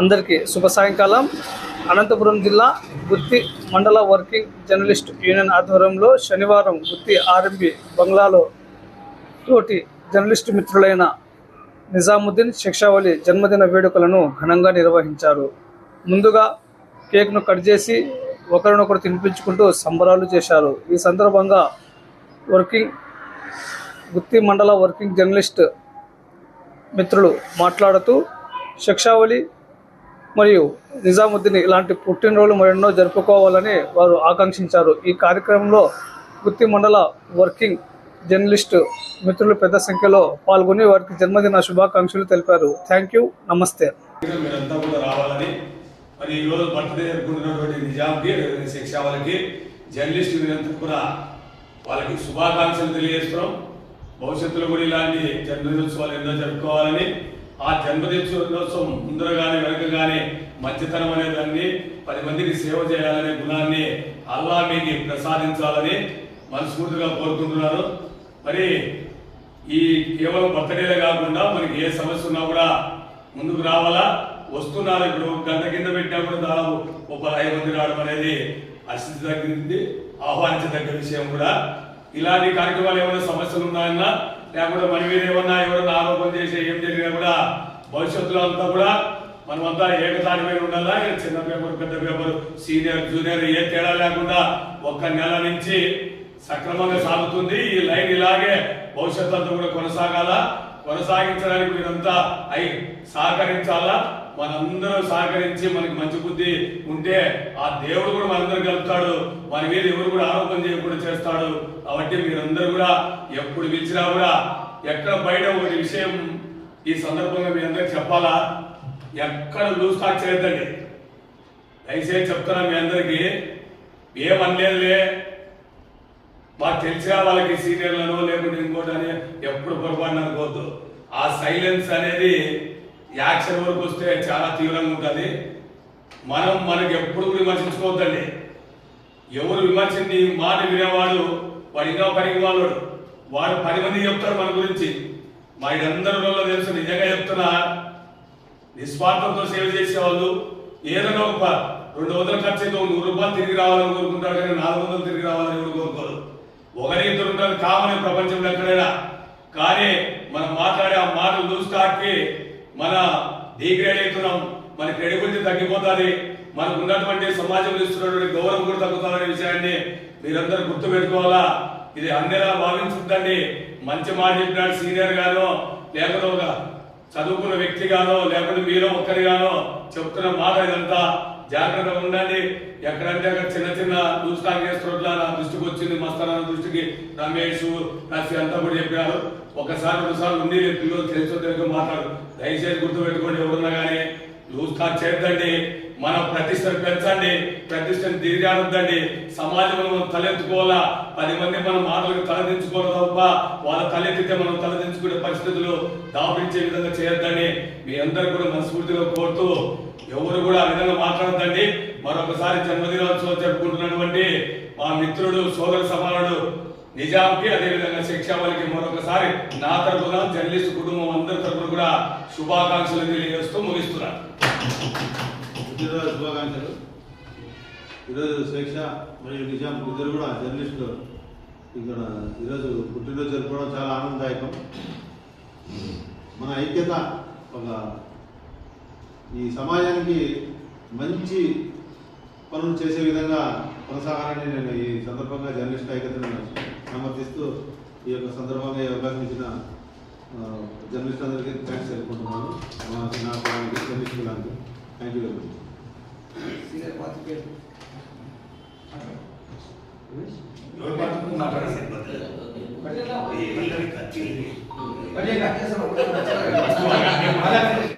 అందరికీ శుభ సాయంకాలం. అనంతపురం జిల్లా గుత్తి మండల వర్కింగ్ జర్నలిస్ట్ యూనియన్ ఆధ్వర్యంలో శనివారం గుత్తి ఆర్ఎంబి బంగ్లాలో తోటి జర్నలిస్ట్ మిత్రులైన నిజాముద్దీన్ శిక్షావళి జన్మదిన వేడుకలను ఘనంగా నిర్వహించారు. ముందుగా కేక్ను కట్ చేసి ఒకరినొకరు తినిపించుకుంటూ సంబరాలు చేశారు. ఈ సందర్భంగా వర్కింగ్ గుత్తి మండల వర్కింగ్ జర్నలిస్ట్ మిత్రులు మాట్లాడుతూ శిక్షావళి మరియు నిజాముద్దీన్ ఇలాంటి పుట్టినరోజులు మరెన్నో జరుపుకోవాలని వారు ఆకాంక్షించారు. ఈ కార్యక్రమంలో గుత్తి మండల వర్కింగ్ జర్నలిస్టు మిత్రులు పెద్ద సంఖ్యలో పాల్గొని వారికి జన్మదిన శుభాకాంక్షలు తెలిపారు. Thank you. నమస్తే. మరి ఈ బర్త్డే జరుపుకుంటున్నటువంటి నిజాంకి శిక్ష వాళ్ళకి జర్నలిస్ట్ మీరంతా కూడా వాళ్ళకి శుభాకాంక్షలు తెలియజేస్తున్నాం. భవిష్యత్తులో కూడా ఇలాంటి జన్మదినోత్సవాలు ఎన్నో జరుపుకోవాలని ఆ జన్మదినోత్సవం ముందర కానీ వెనక కానీ మధ్యతనం అనే దాన్ని పది మందికి సేవ చేయాలనే గుణాన్ని అల్లా మీకు ప్రసాదించాలని మనస్ఫూర్తిగా కోరుకుంటున్నాను. మరి ఈ కేవలం బర్త్డేలే కాకుండా మనకి ఏ సమస్య ఉన్నా కూడా ముందుకు రావాలా? వస్తున్నారు ఇప్పుడు గంట కింద పెట్టినా కూడా దాదాపు ఒక ఐదు మంది రావడం అనేది హర్షించదగ్గింది ఆహ్వానించదగ్గ విషయం కూడా. ఇలాంటి కార్యక్రమాలు ఏమైనా సమస్యలు ఉన్నాయన్నా లేకుంటే మన మీద ఏమన్నా ఎవరైనా ఆరోపణ చేసి ఏం జరిగినా కూడా భవిష్యత్తులో అంతా కూడా మనమంతా ఏకతాటి మీద ఉండాలా చిన్న పేపర్ పెద్ద పేపర్ సీనియర్ జూనియర్ ఏ తేడా లేకుండా ఒక్క నెల నుంచి సక్రమంగా సాగుతుంది. ఈ లైన్ ఇలాగే భవిష్యత్తు అంతా కూడా కొనసాగాల? కొనసాగించడానికి మీరంతా అయి సహకరించాలా? మనందరూ సహకరించి మనకి మంచి బుద్ధి ఉంటే ఆ దేవుడు కూడా మనందరూ కలుపుతాడు. మన మీద ఎవరు కూడా ఆరోపణ చేయకుండా చేస్తాడు. కాబట్టి మీరందరూ కూడా ఎప్పుడు పిలిచినా కూడా ఎక్కడ బయట ఒకటి విషయం ఈ సందర్భంగా మీ అందరికి చెప్పాలా? ఎక్కడ లూజ్ టాక్ చేయొద్దండి. దయచేసి చెప్తున్నా మీ అందరికి ఏమనలేదులే. మాకు తెలిసిన వాళ్ళకి సీనియర్లను లేకుంటే ఇంకోటి అని ఎప్పుడు పొరపాటు అనుకోవద్దు. ఆ సైలెన్స్ అనేది యాక్షన్ వరకు వస్తే చాలా తీవ్రంగా ఉంటుంది. మనం మనకి ఎప్పుడు విమర్శించుకోవద్దండి. ఎవరు విమర్శించి మాట వినేవాడు వాడు ఇంకా పనికి వాళ్ళు వాడు పది మంది చెప్తారు మన గురించి. మా ఇదందరిలో తెలుసు నిజంగా చెప్తున్నా. నిస్వార్థంతో సేవ చేసేవాళ్ళు ఏదైనా ఒక రెండు వందల ఖర్చు అయితే నూరు రూపాయలు తిరిగి రావాలని కోరుకుంటారు కానీ నాలుగు వందలు తిరిగి రావాలని ఎవరు కోరుకోరు. ఒకరి ఇద్దరు ఉంటారు కామని ప్రపంచంలో ఎక్కడైనా. కానీ మనం మాట్లాడే ఆ మాటలు చూస్తాకి మన డిగ్రేడ్ అవుతున్నాం మన క్రెడిబిలిటీ తగ్గిపోతుంది మనకు ఉన్నటువంటి సమాజంలో ఇస్తున్నటువంటి గౌరవం కూడా తగ్గుతుందనే విషయాన్ని మీరందరూ గుర్తు పెట్టుకోవాలా? ఇది అందరిలా భావించుందండి మంచి మాట చెప్పినాడు సీనియర్ గానో లేకపోతే ఒక చదువుకున్న వ్యక్తి గానో లేకపోతే మీలో ఒక్కరిగానో చెప్తున్న మాట ఇదంతా. జాగ్రత్తగా ఉండండి. ఎక్కడంటే అక్కడ చిన్న చిన్న దూస్తాలు చేస్తున్నట్ల నా దృష్టికి వచ్చింది మస్తాన దృష్టికి రమేష్ నర్సి అంతా కూడా చెప్పారు. ఒకసారి రెండుసార్లు ఉండి పిల్లలు తెలుసు తెలుగు మాట్లాడు. దయచేసి గుర్తుపెట్టుకోండి ఎవరున్నా కానీ లూజ్ చేద్దండి చేయొద్దండి మన ప్రతిష్టను పెంచండి ప్రతిష్టను దిగజారొద్దండి. సమాజంలో మనం తలెత్తుకోవాలా? పది మంది మన మాటలకు తలదించుకోవాలి తప్ప వాళ్ళ తలెత్తితే మనం తలదించుకునే పరిస్థితులు దాపించే విధంగా చేయొద్దని మీ అందరు కూడా మనస్ఫూర్తిగా కోరుతూ ఎవరు కూడా ఆ విధంగా మాట్లాడద్దండి. మరొకసారి జన్మదినోత్సవం జరుపుకుంటున్నటువంటి మా మిత్రుడు సోదర సమానుడు నిజాంకి అదేవిధంగా శిక్షావళికి మరొకసారి నా తరఫున జర్నలిస్ట్ కుటుంబం అందరి తరఫున కూడా శుభాకాంక్షలు తెలియజేస్తూ ముగిస్తున్నాను పుట్టినరోజు శుభాకాంక్షలు. ఈరోజు స్వేచ్ఛ మరియు నిజాం ఇద్దరు కూడా జర్నలిస్టులు ఇక్కడ ఈరోజు పుట్టినరోజు జరుపుకోవడం చాలా ఆనందదాయకం. మన ఐక్యత ఒక ఈ సమాజానికి మంచి పనులు చేసే విధంగా కొనసాగాలని నేను ఈ సందర్భంగా జర్నలిస్ట్ ఐక్యతను సమర్థిస్తూ ఈ యొక్క సందర్భంగా ఈ అవకాశం ఇచ్చిన జర్నలిస్ట్ అందరికీ థ్యాంక్స్ తెలుపుకుంటున్నాను. మా నా జర్నలిస్టులందరికీ థ్యాంక్ యూ వెరీ మచ్